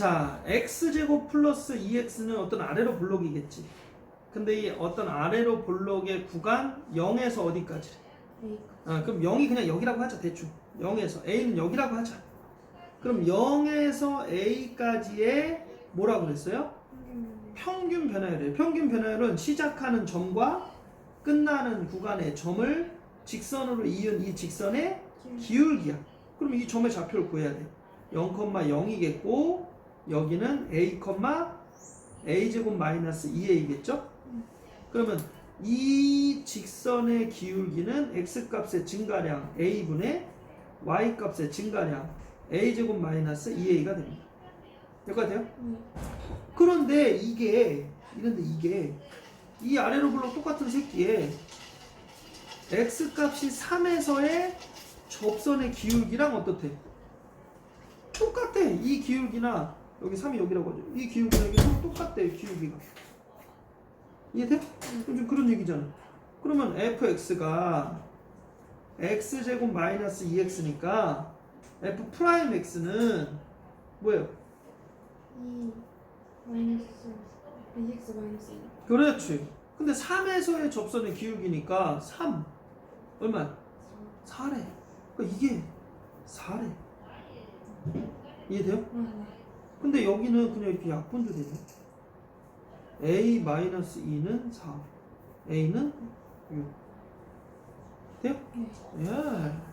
자, x제곱 플러스 2x는 어떤 아래로 볼록이겠지. 근데 이 어떤 아래로 볼록의 구간 0에서 어디까지? 아, 그럼 0이 그냥 여기라고 하자, 대충. 0에서. a는 여기라고 하자. 그럼 0에서 a까지의 뭐라고 그랬어요? 평균 평균 변화율이에요. 평균 변화율은 시작하는 점과 끝나는 구간의 점을 직선으로 이은 이 직선의 기울기야. 그럼 이 점의 좌표를 구해야 돼. 0,0이겠고 여기는 a, a 제곱 마이너스 2a겠죠? 그러면 이 직선의 기울기는 x 값의 증가량 a분의 y 값의 증가량 a 제곱 마이너스 2a가 됩니다. 네. 그런데 이게 이런데 이게 이 아래로 불러 똑같은 새끼에 x 값이 3에서의 접선의 기울기랑 어떻대? 똑같아. 이 기울기나 여기 3이 여기라고 하죠. 이 기울기랑 이게 서로 똑같대. 기울기가. 이해돼? 그럼 좀 그런 얘기잖아. 그러면 fx가 x 제곱 마이너스 2x니까 f 프라임 x는 뭐예요? 2 마이너스 AX 마이너스 2 그렇지. 근데 3에서의 접선의 기울기니까 3 얼마? 4래. 그러니까 이게 4래. 이해돼요? 네. 근데 여기는 그냥 이렇게 약분도 되네. a 마이너스 2는 4. a는 6. 돼요? 네. 예.